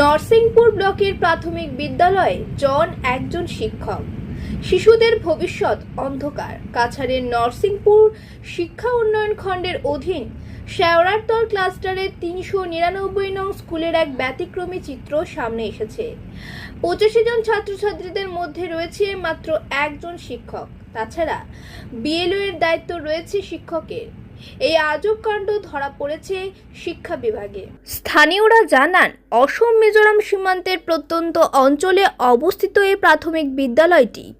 নরসিংপুর ব্লকের প্রাথমিক বিদ্যালয়ে জন একজন শিক্ষক। শিশুদের ভবিষ্যৎ অন্ধকার। কাছাড়ের নরসিংপুর শিক্ষা উন্নয়ন খণ্ডের অধীন শেওড়ারতল ক্লাস্টারের তিনশো নিরানব্বই নং স্কুলের এক ব্যতিক্রমী চিত্র সামনে এসেছে। পঁচাশি জন ছাত্রছাত্রীদের মধ্যে রয়েছে মাত্র একজন শিক্ষক। তাছাড়া বিএলও এর দায়িত্ব রয়েছে শিক্ষকের। এই আজব কাণ্ড ধরা পড়েছে শিক্ষা বিভাগে। স্থানীয়রা জানান, অসম, মিজোরাম সীমান্তের প্রত্যন্ত অঞ্চলে অবস্থিত এই প্রাথমিক বিদ্যালয়টি।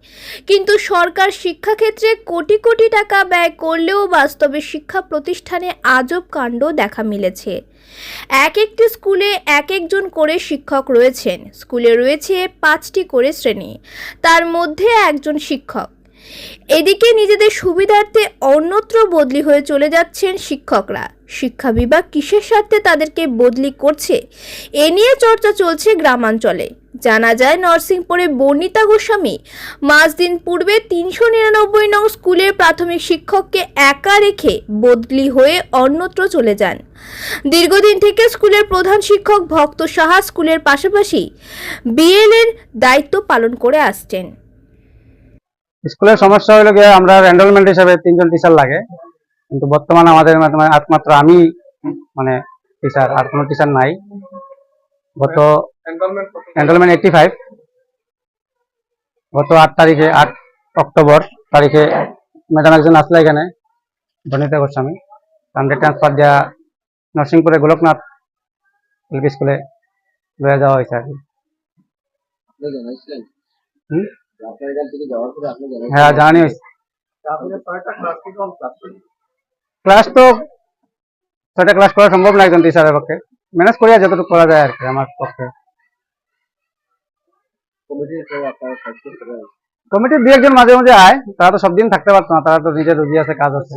কিন্তু সরকার শিক্ষাক্ষেত্রে কোটি কোটি টাকা ব্যয় করলেও বাস্তবে শিক্ষা প্রতিষ্ঠানে আজব কাণ্ড দেখা মিলেছে। এক একটি স্কুলে এক একজন করে শিক্ষক রয়েছেন। স্কুলে রয়েছে পাঁচটি করে শ্রেণি। তার মধ্যে একজন শিক্ষক। এদিকে নিজেদের সুবিধার্থে অন্যত্র বদলি হয়ে চলে যাচ্ছেন শিক্ষকরা। শিক্ষা বিভাগ কিসের স্বার্থে তাদেরকে বদলি করছে, এ নিয়ে চর্চা চলছে গ্রামাঞ্চলে। জানা যায় নরসিংপুরে বর্ণিতা গোস্বামী মাস দিন পূর্বে তিনশো নিরানব্বই নং স্কুলের প্রাথমিক শিক্ষককে একা রেখে বদলি হয়ে অন্যত্র চলে যান। দীর্ঘদিন থেকে স্কুলের প্রধান শিক্ষক ভক্ত সাহা স্কুলের পাশাপাশি বিএল এর দায়িত্ব পালন করে আসছেন। স্কুলের সমস্যা হলো গিয়ে আমরা এনরোলমেন্ট হিসাবে তিনজন টিচার লাগে। কিন্তু বর্তমানে আমাদের মানে একমাত্র আমি মানে টিচার আর কোনো টিচার নাই। গত এনরোলমেন্ট এইটটি ফাইভ গত আট তারিখে আট অক্টোবর তারিখে ম্যাডাম একজন আসলে এখানে বনিতা গোস্বামী। তাদের ট্রান্সফার দেওয়া নরসিংপুরে গোলকনাথ এলপি স্কুলে লয়ে যাওয়া হয়েছে আর কি। হ্যাঁ ছয়টা ক্লাস তো ছয়টা ক্লাস করা সম্ভব না একজন টিচারের পক্ষে। ম্যানেজ করিয়া যতটুকু করা যায় আর কি আমার পক্ষে। কমিটির দু একজন মাঝে মাঝে আয় তারা তো সব দিন থাকতে পারতো না তারা তো নিজের রুজি আছে কাজ আছে।